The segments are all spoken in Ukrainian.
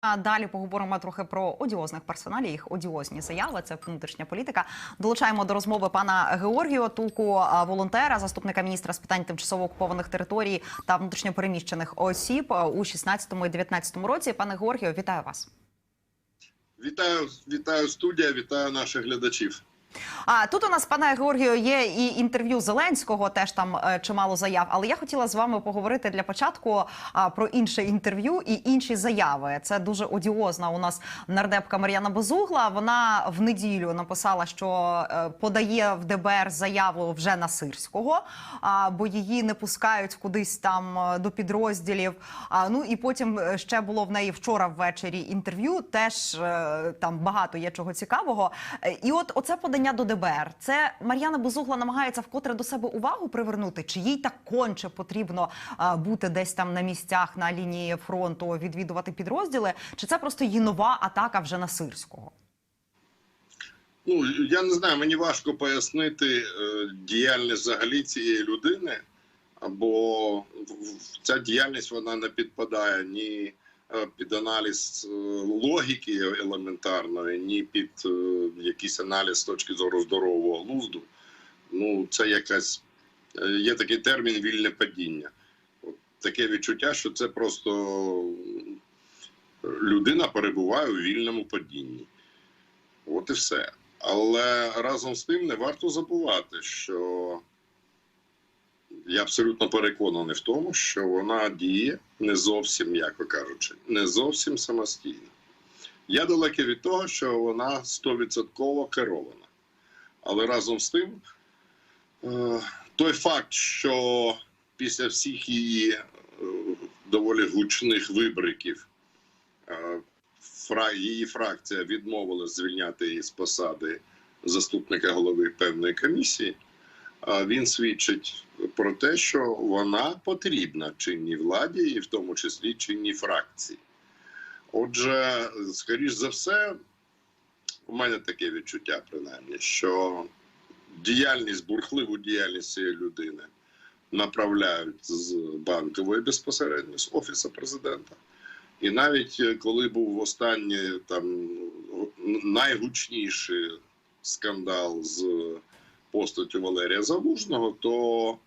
А далі поговоримо трохи про одіозних персоналів, їх одіозні заяви. Це внутрішня політика. Долучаємо до розмови пана Георгія Туку, волонтера, заступника міністра з питань тимчасово окупованих територій та внутрішньопереміщених осіб у 16 і 19 році. Пане Георгію, вітаю вас. Вітаю, вітаю студія, вітаю наших глядачів. А тут у нас, пане Георгію, є і інтерв'ю Зеленського, теж там е, чимало заяв. Але я хотіла з вами поговорити для початку а, про інше інтерв'ю і інші заяви. Це дуже одіозна у нас нардепка Мар'яна Безугла. Вона в неділю написала, що е, подає в ДБР заяву вже на Сирського, а, бо її не пускають кудись там е, до підрозділів. А, ну і потім е, ще було в неї вчора ввечері інтерв'ю. Теж е, там багато є чого цікавого. Е, І от оце подання до ДБР. Це Мар'яна Безугла намагається вкотре до себе увагу привернути, чи їй так конче потрібно бути десь там на місцях на лінії фронту, відвідувати підрозділи, чи це просто її нова атака вже на Сирського? Ну я не знаю, мені важко пояснити е, діяльність взагалі цієї людини, в- ця діяльність вона не підпадає ні під аналіз е, логіки елементарної, ні під е, якийсь аналіз з точки зору здорового глузду. Ну, це якась е, є такий термін вільне падіння. От таке відчуття, що це просто людина перебуває у вільному падінні. От і все. Але разом з тим не варто забувати, що я абсолютно переконаний в тому, що вона діє не зовсім, м'яко кажучи, не зовсім самостійно. Я далекий від того, що вона стовідсотково керована. Але разом з тим, е, той факт, що після всіх її е, доволі гучних вибриків е, її фракція відмовилась звільняти її з посади заступника голови певної комісії. Він свідчить про те, що вона потрібна чинній владі, і в тому числі чинній фракції. Отже, скоріш за все, у мене таке відчуття, принаймні, що діяльність, бурхливу діяльність цієї людини направляють з банкової безпосередньо з офісу президента. І навіть е, коли був останній там найгучніший скандал з постаттю Валерія Залужного, то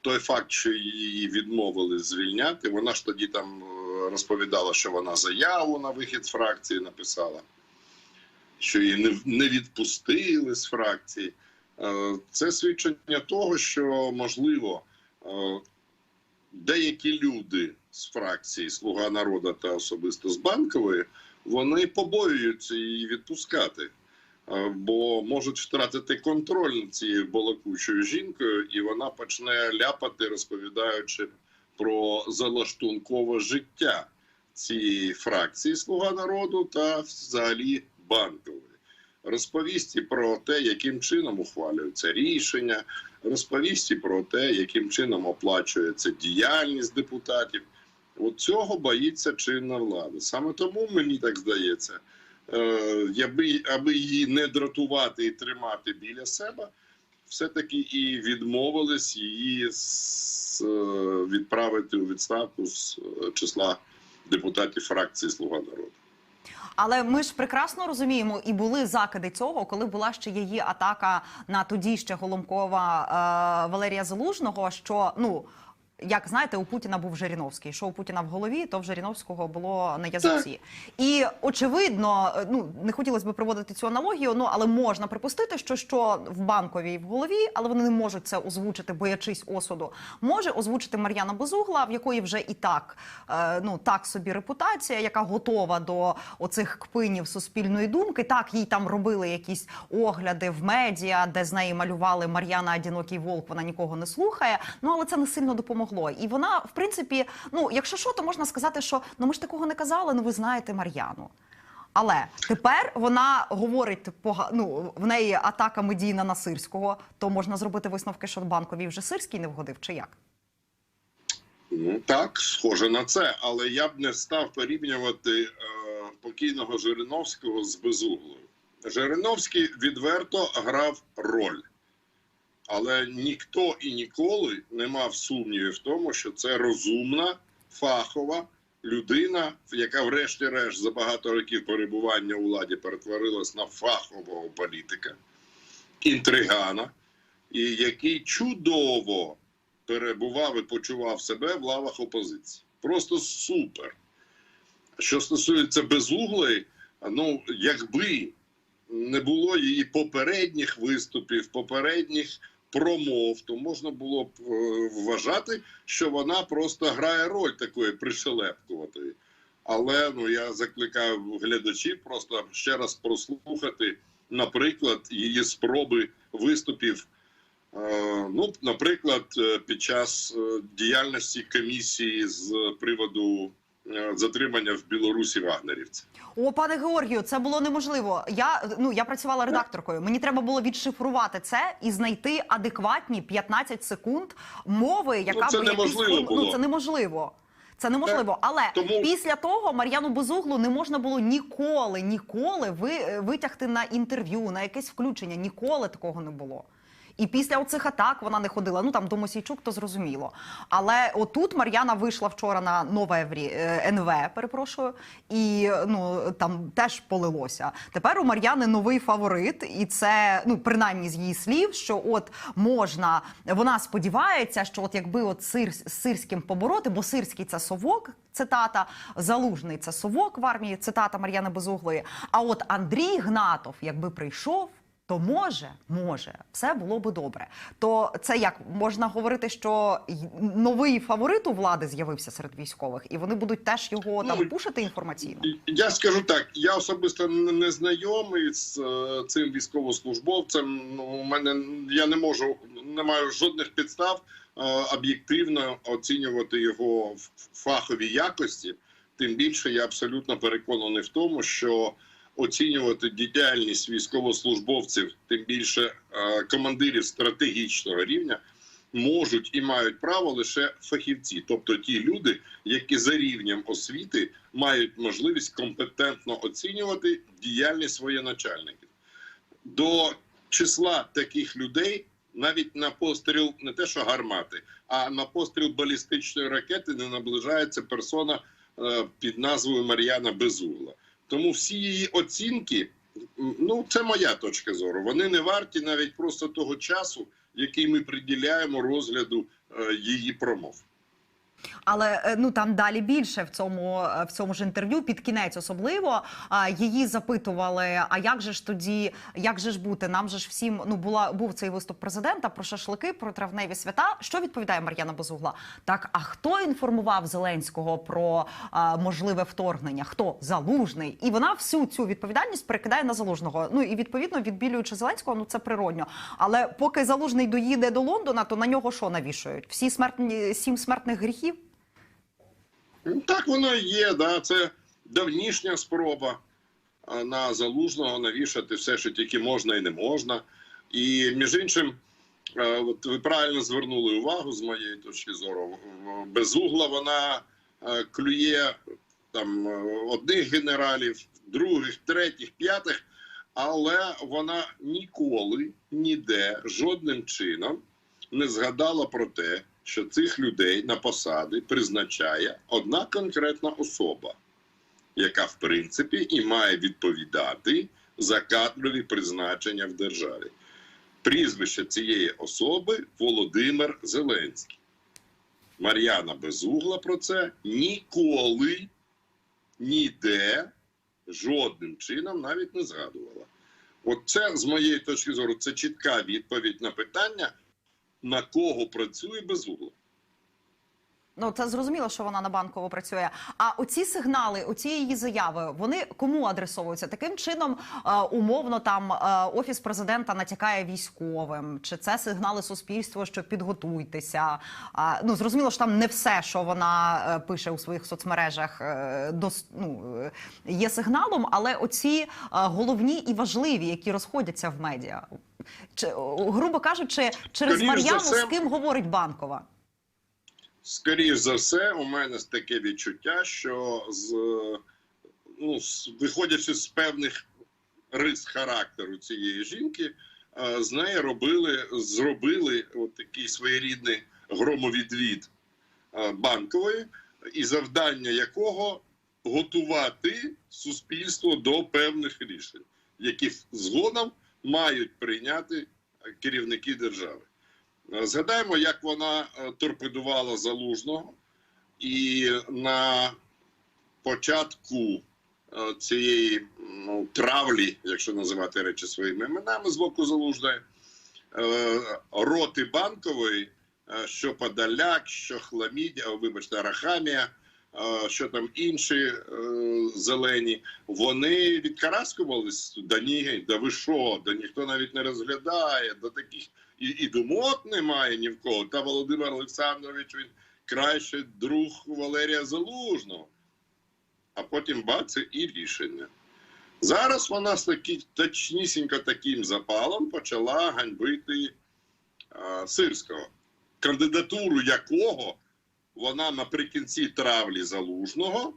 той факт, що її відмовили звільняти, вона ж тоді там е, розповідала, що вона заяву на вихід з фракції написала, що її не, відпустили з фракції. Е, Це свідчення того, що можливо е, деякі люди з фракції Слуга народу та особисто з банкової вони побоюються її відпускати, бо можуть втратити контроль цією балакучою жінкою, і вона почне ляпати, розповідаючи про залаштункове життя цієї фракції Слуга народу та взагалі банкової. Розповість і про те, яким чином ухвалюються рішення, розповість і про те, яким чином оплачується діяльність депутатів. От цього боїться чинна влада. Саме тому мені так здається, е, аби, аби її не дратувати і тримати біля себе, все-таки і відмовились її е, відправити у відставку з е, числа депутатів фракції Слуга народу. Але ми ж прекрасно розуміємо, і були закиди цього, коли була ще її атака на тоді ще Голомкова е, Валерія Залужного. Що ну як знаєте, у Путіна був Жириновський. Що у Путіна в голові, то в Жириновського було на язиці. І очевидно, е, ну не хотілося б проводити цю аналогію, ну але можна припустити, що що в банковій в голові, але вони не можуть це озвучити, боячись осуду. Може озвучити Мар'яна Безугла, в якої вже і так е, ну так собі репутація, яка готова до оцих кпинів суспільної думки. Так їй там робили якісь огляди в медіа, де з неї малювали Мар'яна Одінокий Волк. Вона нікого не слухає. Ну але це не сильно допомогло. І вона, в принципі, ну якщо що, то можна сказати, що ну ми ж такого не казали. Ну ви знаєте Мар'яну. Але тепер вона говорить ну, в неї атака медійна на сирського. То можна зробити висновки, що банковій вже сирський не вгодив, чи як? Ну так, схоже на це, але я б не став порівнювати е, покійного Жириновського з Безуглою. Жириновський відверто грав роль, але ніхто і ніколи не мав сумнівів в тому, що це розумна, фахова людина, яка, врешті-решт, за багато років перебування у владі перетворилась на фахового політика, інтригана, і який чудово перебував і почував себе в лавах опозиції. Просто супер. Що стосується безуглої, ну якби не було її попередніх виступів, попередніх промов, то можна було б е, вважати, що вона просто грає роль такої пришелепкуватої. Але ну я закликаю глядачів просто ще раз прослухати, наприклад, її спроби виступів. е, Ну, наприклад, е, під час діяльності комісії з приводу затримання в Білорусі вагнерівців. О, пане Георгію, це було неможливо. Я ну я працювала редакторкою. Мені треба було відшифрувати це і знайти адекватні 15 секунд мови, яка Ну, це би неможливо фон- було. Ну це неможливо. Це неможливо, але Тому- після того Мар'яну Безуглу не можна було ніколи, ніколи ви, витягти на інтерв'ю, на якесь включення. Ніколи такого не було. І після оцих атак вона не ходила. Ну там до Мосійчук, то зрозуміло. Але отут Мар'яна вийшла вчора на нове Еврі е, НВ, перепрошую, і ну там теж полилося. Тепер у Мар'яни новий фаворит, і це ну принаймні з її слів, що от можна, вона сподівається, що от якби от сир сирським побороти, бо сирський це совок. Цитата залужний це совок в армії. Цитата Мар'яни Безуглої. А от Андрій Гнатов, якби прийшов, то може, може, все було би добре. То це як можна говорити, що новий фаворит у влади з'явився серед військових, і вони будуть теж його там Ну, пушити інформаційно. Я скажу так: я особисто не не знайомий з е, цим військовослужбовцем. Ну, у мене я не можу, не маю жодних підстав е, об'єктивно оцінювати його в- фахові якості. Тим більше я абсолютно переконаний в тому, що оцінювати діяльність військовослужбовців, тим більше е, командирів стратегічного рівня, можуть і мають право лише фахівці, тобто ті люди, які за рівнем освіти мають можливість компетентно оцінювати діяльність воєначальників. До числа таких людей навіть на постріл не те, що гармати, а на постріл балістичної ракети не наближається персона е, під назвою Мар'яна Безугла. Тому всі її оцінки, ну це моя точка зору. Вони не варті навіть просто того часу, який ми приділяємо розгляду е, її промов. Але е, ну там далі більше в цьому е, в цьому ж інтерв'ю, під кінець особливо її запитували: а як же ж тоді, як же ж бути? Нам же ж всім ну була був цей виступ президента про шашлики, про травневі свята. Що відповідає Мар'яна Безугла? Так, а хто інформував Зеленського про а, можливе вторгнення? Хто залужний? І вона всю цю відповідальність перекидає на залужного. Ну і відповідно відбілюючи Зеленського, ну це природньо. Але поки залужний доїде до Лондона, то на нього що навішують? Всі смертні сім смертних гріхів. Так воно і є. Да? Це давнішня спроба на залужного навішати все, що тільки можна і не можна. І між іншим, от ви правильно звернули увагу з моєї точки зору. Безугла вона клює там е, одних генералів, других, третіх, п'ятих, але вона ніколи ніде жодним чином не згадала про те, що цих людей на посади призначає одна конкретна особа, яка в принципі і має відповідати за кадрові призначення в державі. Прізвище цієї особи Володимир Зеленський. Мар'яна Безугла про це ніколи ніде жодним чином навіть не згадувала. От це, з моєї точки зору, це чітка відповідь на питання, на кого працює безугла. Ну це зрозуміло, що вона на банково працює. А оці сигнали, оці її заяви, вони кому адресовуються? Таким чином, е, умовно, там е, офіс президента натякає військовим, чи це сигнали суспільства, що підготуйтеся? Ну зрозуміло, що там не все, що вона е, пише у своїх соцмережах, е, ну, є сигналом, але оці головні і важливі, які розходяться в медіа. Чи, грубо кажучи, через Мар'яну все- з ким говорить банкова? Скоріш за все, у мене таке відчуття, що з, ну, з- виходячи з певних рис характеру цієї жінки, е, з неї робили, зробили от такий своєрідний громовідвід е, банкової, і завдання якого готувати суспільство до певних рішень, які згодом мають прийняти керівники держави. Е, Згадаємо, як вона е, торпедувала залужного, і на початку е, цієї ну, травлі, якщо називати речі своїми іменами з боку залужної, роти банкової, що Подоляк, що Хламідя, вибачте, Арахамія, що там інші е, зелені, вони відкараскувались, да ні, да ви що, да ніхто навіть не розглядає, да таких і, і думок немає ні в кого. Та Володимир Олександрович він кращий друг Валерія Залужного. А потім бац і рішення. Зараз вона з такі, точнісінько таким запалом почала ганьбити а, Сирського, кандидатуру якого вона наприкінці травлі залужного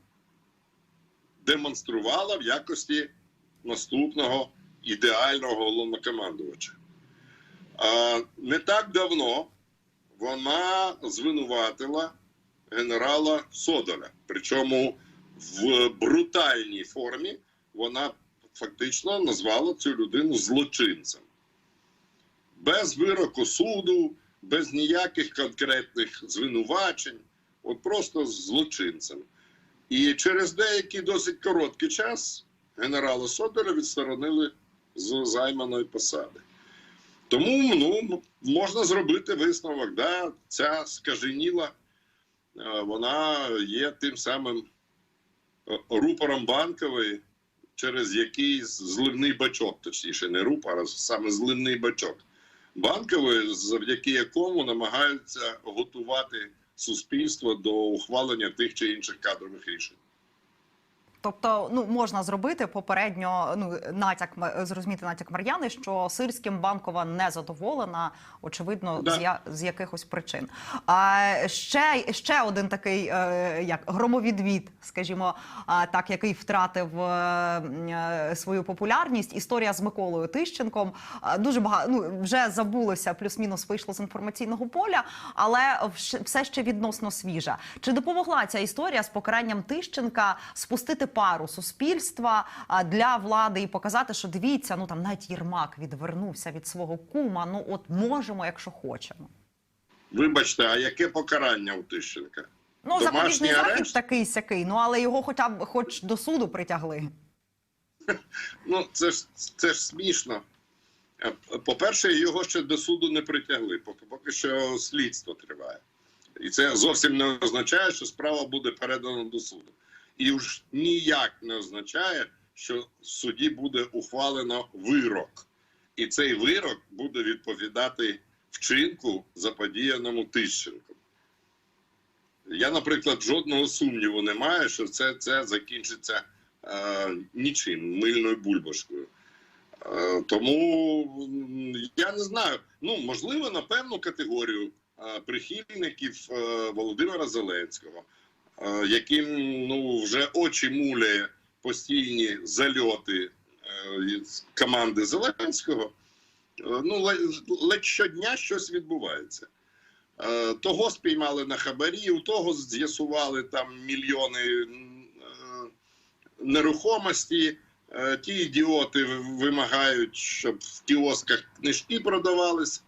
демонструвала в якості наступного ідеального головнокомандувача. А, не так давно вона звинуватила генерала Содоля. Причому в брутальній формі вона фактично назвала цю людину злочинцем. Без вироку суду, без ніяких конкретних звинувачень, от просто злочинцем. І через деякий досить короткий час генерала Содоля відсторонили з займаної посади. Тому ну, можна зробити висновок, да, ця скаженіла, е, вона є тим самим е, рупором банкової, через який зливний бачок, точніше, не рупор, а саме зливний бачок банкової, завдяки якому намагаються готувати суспільство до ухвалення тих чи інших кадрових рішень. Тобто, ну можна зробити попередньо ну натяк зрозуміти натяк Мар'яни, що сирським банкова не задоволена, очевидно, Да. з, я, з якихось причин. А ще, ще один такий е, як громовідвід, скажімо, так, який втратив е, е, свою популярність. Історія з Миколою Тищенком. Дуже багато ну вже забулося, плюс-мінус вийшло з інформаційного поля, але все ще відносно свіжа. Чи допомогла ця історія з покаранням Тищенка спустити пару суспільства для влади і показати, що дивіться, ну там навіть Єрмак відвернувся від свого кума. Ну от можемо, якщо хочемо. Вибачте, а яке покарання у Тищенка? Ну Домашній запобіжний захід такий сякий. Ну але його хоча б хоч до суду притягли. Ну, це ж це ж смішно. Е, По-перше, його ще до суду не притягли, поки, поки що слідство триває. І це зовсім не означає, що справа буде передана до суду. І уж ніяк не означає, що в суді буде ухвалено вирок. І цей вирок буде відповідати вчинку, заподіяному Тищенком. Я, наприклад, жодного сумніву не маю, що це, це закінчиться е, нічим, мильною бульбашкою. Е, тому я не знаю. Ну, можливо, на певну категорію е, прихильників е, Володимира Зеленського, яким ну, вже очі муляє постійні зальоти е, команди Зеленського. Е, ну, ледь, щодня щось відбувається. Е, Того спіймали на хабарі, у того з'ясували там мільйони е, нерухомості. Е, Ті ідіоти вимагають, щоб в кіосках книжки продавались.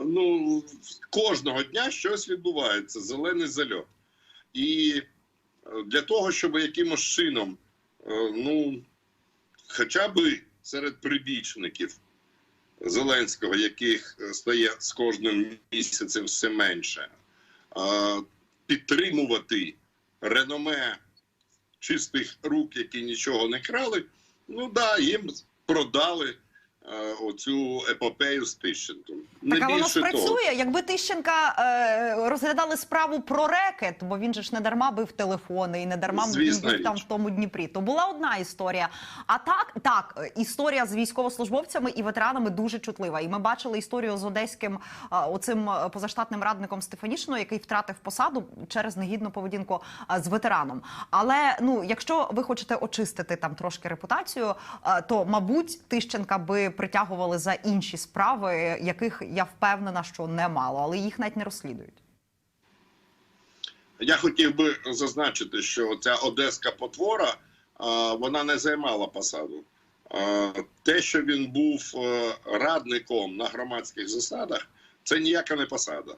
Ну, кожного дня щось відбувається, зелений зальот. І е, для того, щоб якимось чином, е, ну, хоча б серед прибічників Зеленського, яких е, стає з кожним місяцем все менше, підтримувати реноме чистих рук, які нічого не крали, ну да, їм продали оцю епопею з Тищенком. Не так а воно більше того. спрацює. Якби Тищенка е, розглядали справу про рекет, бо він же ж не дарма бив телефони і не дарма він Звісна був там в тому Дніпрі. То була одна історія. А так, так, е, історія з військовослужбовцями і ветеранами дуже чутлива. І ми бачили історію з одеським е, оцим е, позаштатним радником Стефанішиною, який втратив посаду через негідну поведінку е, з ветераном. Але ну, якщо ви хочете очистити там трошки репутацію, е, то мабуть Тищенка би притягували за інші справи, яких я впевнена, що немало, але їх навіть не розслідують. Я хотів би зазначити, що ця одеська потвора вона не займала посаду. Те, що він був е, радником на громадських засадах, це ніяка не посада.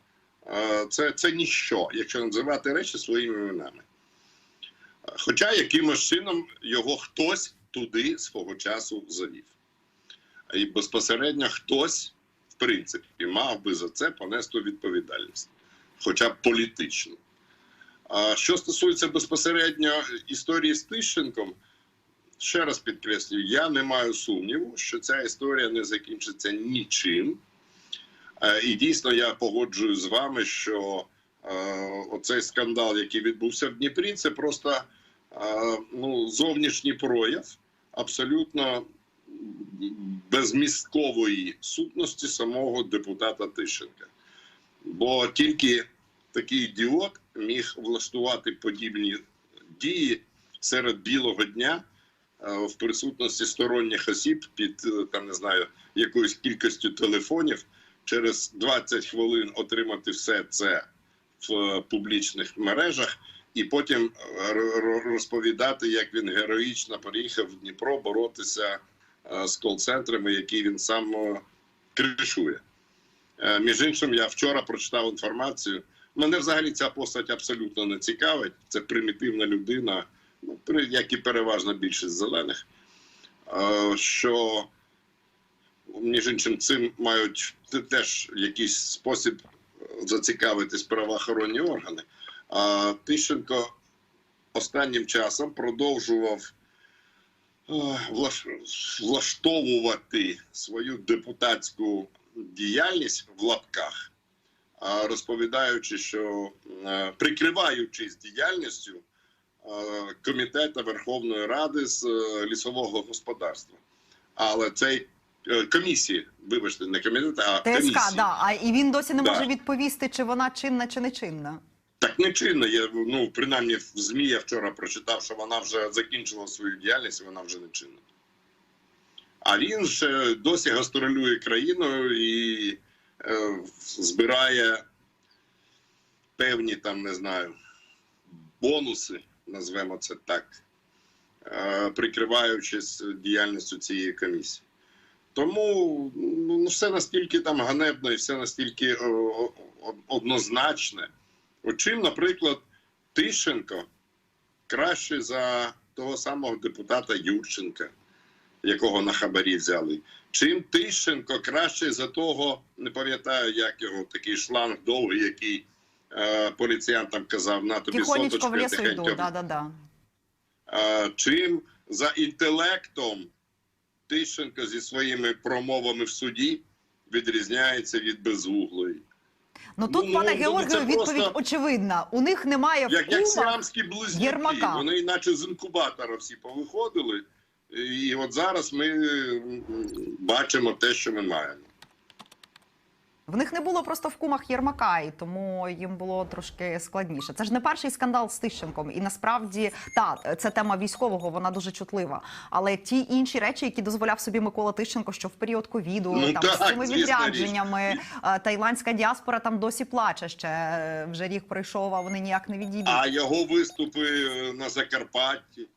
Це, це ніщо, якщо називати речі своїми іменами. Хоча якимось чином його хтось туди свого часу завів. І безпосередньо хтось, в принципі, мав би за це понести відповідальність, хоча б політичну. А що стосується безпосередньо історії з Тищенком, ще раз підкреслюю, я не маю сумніву, що ця історія не закінчиться нічим. Е, І дійсно я погоджуюсь з вами, що е, оцей скандал, який відбувся в Дніпрі, це просто е, ну, зовнішній прояв абсолютно безмісткової сутності самого депутата Тищенка. Бо тільки такий ідіот міг влаштувати подібні дії серед білого дня е, в присутності сторонніх осіб під е, там не знаю якоюсь кількістю телефонів через 20 хвилин отримати все це в е, публічних мережах, і потім розповідати, як він героїчно приїхав в Дніпро боротися з кол-центрами, які він сам е, кришує. Е, Між іншим, я вчора прочитав інформацію. Мене взагалі ця постать абсолютно не цікавить. Це примітивна людина, ну, як і переважна більшість зелених. Е, Що між іншим цим мають те- теж якийсь спосіб зацікавитись правоохоронні органи. А Тищенко останнім часом продовжував е, влаштовувати свою депутатську діяльність в лапках, розповідаючи, що е, прикриваючись діяльністю е, комітету Верховної Ради з е, лісового господарства. Але цей е, комісії, вибачте, не комітет, а комісії. Да. А і він досі не Да. може відповісти, чи вона чинна, чи не чинна. Не чинно. Я ну принаймні в ЗМІ я вчора прочитав, що вона вже закінчила свою діяльність, і вона вже не чинна. А він ще досі гастролює країною і е, збирає певні там, не знаю, бонуси, назвемо це так, е, прикриваючись діяльністю цієї комісії. Тому ну, все настільки там ганебно і все настільки о, о- однозначне. От чим, наприклад, Тищенко краще за того самого депутата Юрченка, якого на хабарі взяли. Чим Тищенко краще за того, не пам'ятаю, як його такий шланг довгий, який е, поліціянтам казав, на тобі соточку, тихенько Да, да, да. Е, чим за інтелектом Тищенко зі своїми промовами в суді відрізняється від безуглої. Ну тут, Ну, пане ну, Георгію, це відповідь просто- очевидна. У них немає в Як, як кумах сіамські близнюки, Єрмака. вони наче з інкубатора всі повиходили. І от зараз ми бачимо те, що ми маємо. В них не було просто в кумах Єрмака, і тому їм було трошки складніше. Це ж не перший скандал з Тищенком. І насправді та це тема військового, вона дуже чутлива. Але ті інші речі, які дозволяв собі Микола Тищенко, що в період ковіду, Ну, там так, з цими відрядженнями, е, таїландська діаспора там досі плаче ще е, вже рік пройшов, а вони ніяк не відійдуть. А його виступи е, на Закарпатті.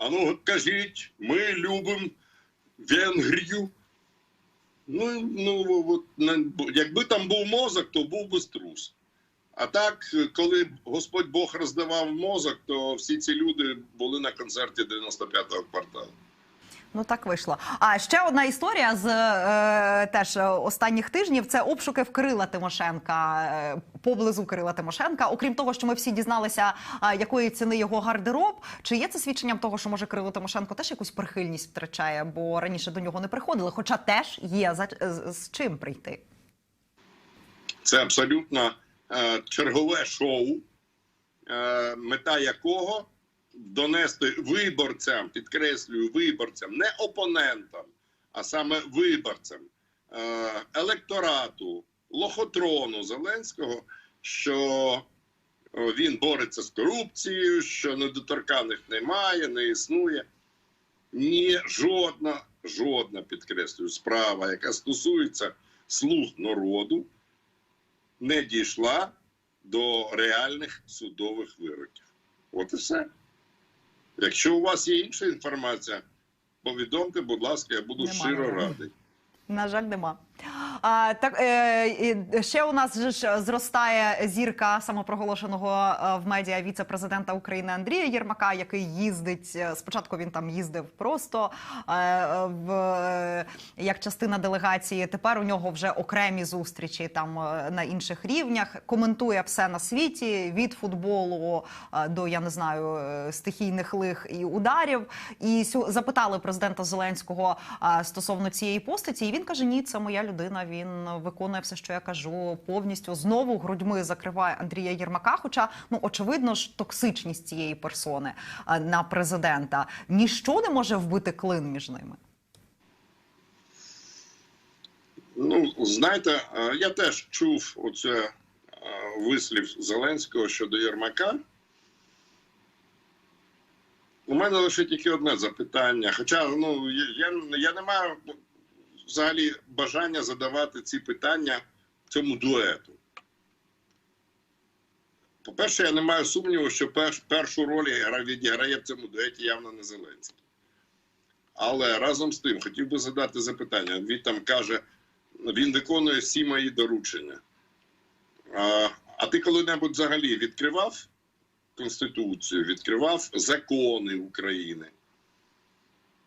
А ну кажіть, ми любимо Венгрію. Ну, ну от, якби там був мозок, то був би струс. А так, коли Господь Бог роздавав мозок, то всі ці люди були на концерті 95-го кварталу. Ну так вийшло. А ще одна історія з е, теж е, останніх тижнів це обшуки в Кирила Тимошенка е, поблизу Кирила Тимошенка. Окрім того, що ми всі дізналися, е, якої ціни його гардероб. Чи є це свідченням того, що може Кирило Тимошенко теж якусь прихильність втрачає, бо раніше до нього не приходили? Хоча теж є за з, з чим прийти. Це абсолютно е, чергове шоу, е, мета якого донести виборцям, підкреслюю, виборцям, не опонентам, а саме виборцям, е, електорату, лохотрону Зеленського, що е, він бореться з корупцією, що недоторканих немає, не існує. Ні, жодна, жодна, підкреслюю, справа, яка стосується слуг народу, не дійшла до реальних судових вироків. От і все. Якщо у вас є інша інформація, повідомте, будь ласка, я буду Нема, щиро нема. радий. На жаль, нема. А, так е, ще у нас ж зростає зірка самопроголошеного е, в медіа віце-президента України Андрія Єрмака, який їздить. е, Спочатку він там їздив просто в як частина делегації. Тепер у нього вже окремі зустрічі там на інших рівнях. Коментує все на світі від футболу до я не знаю стихійних лих і ударів. І запитали президента Зеленського стосовно цієї постаті. І він каже: Ні, це моя людина. Він виконує все, що я кажу, повністю знову грудьми закриває Андрія Єрмака. Хоча ну очевидно ж токсичність цієї персони на президента ніщо не може вбити клин між ними. Ну, знаєте, е, я теж чув оце е, вислів Зеленського щодо Єрмака. У мене лише тільки одне запитання. Хоча ну, я- я не маю взагалі бажання задавати ці питання цьому дуету. По-перше, я не маю сумніву, що перш, першу роль відіграє в цьому дуеті явно не Зеленський. Але разом з тим хотів би задати запитання. Він там каже, він виконує всі мої доручення. А, а ти коли-небудь взагалі відкривав Конституцію, відкривав закони України?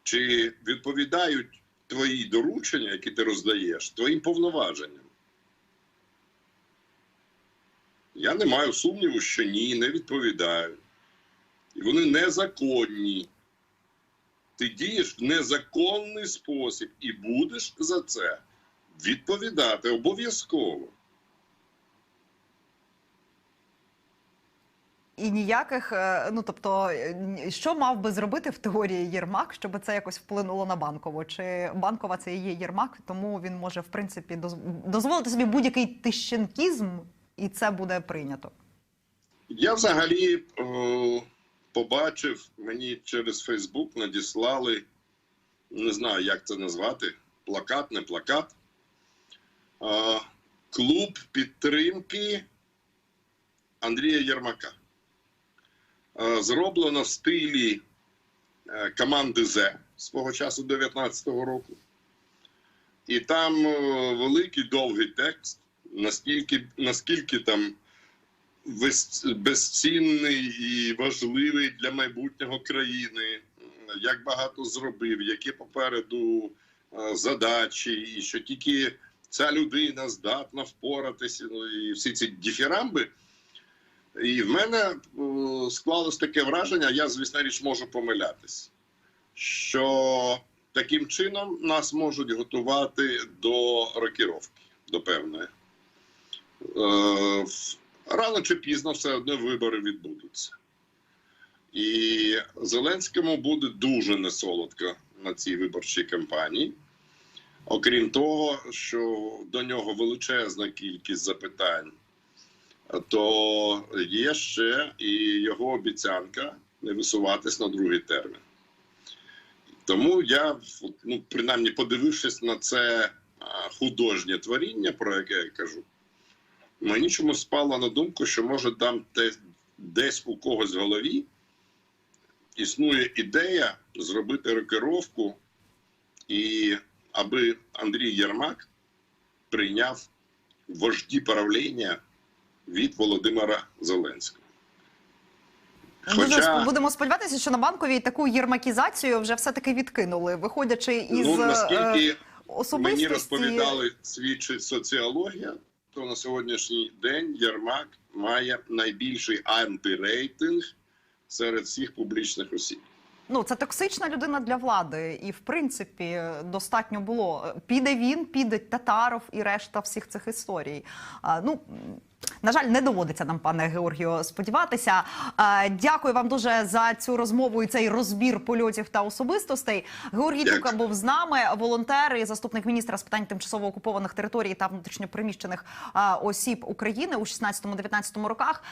Чи відповідають твої доручення, які ти роздаєш, твоїм повноваженням? Я не маю сумніву, що ні, не відповідають. І вони незаконні. Ти дієш в незаконний спосіб і будеш за це відповідати обов'язково. І ніяких, е, ну тобто, е, що мав би зробити в теорії Єрмак, щоб це якось вплинуло на банкову? Чи банкова це і є Єрмак, тому він може в принципі дозволити собі будь-який тищенкізм, і це буде прийнято. Я взагалі е, побачив, мені через Фейсбук надіслали, не знаю, як це назвати, плакат, не плакат. Клуб підтримки Андрія Єрмака. Е, зроблено в стилі е, команди З свого часу 19-го року. І там е, великий довгий текст, наскільки, наскільки там безцінний і важливий для майбутнього країни, як багато зробив, які попереду задачі, і що тільки ця людина здатна впоратися, ну і всі ці діфірамби. І в мене е, склалось таке враження, я, звісно річ, можу помилятись, що таким чином нас можуть готувати до рокіровки, до певної. Е, рано чи пізно все одно вибори відбудуться. І Зеленському буде дуже несолодко на цій виборчій кампанії. Окрім того, що до нього величезна кількість запитань, то є ще і його обіцянка не висуватись на другий термін. Тому я, ну, принаймні, подивившись на це художнє творіння, про яке я кажу, мені чомусь спало на думку, що може там десь у когось в голові існує ідея зробити рокировку, і аби Андрій Єрмак прийняв вожді правління від Володимира Зеленського. Дуже Хоча- будемо сподіватися, що на банковій таку єрмакізацію вже все таки відкинули, виходячи із ну, е, наскільки особистості. мені розповідали, свідчить соціологія, то на сьогоднішній день Єрмак має найбільший антирейтинг серед всіх публічних осіб. Ну, це токсична людина для влади, і в принципі достатньо було. Піде він, піде Татаров і решта всіх цих історій. А, ну. На жаль, не доводиться нам, пане Георгію, сподіватися. А, Дякую вам дуже за цю розмову і цей розбір польотів та особистостей. Георгій Дякую. Був з нами, волонтер і заступник міністра з питань тимчасово окупованих територій та внутрішньопереміщених осіб України у 16-19 роках.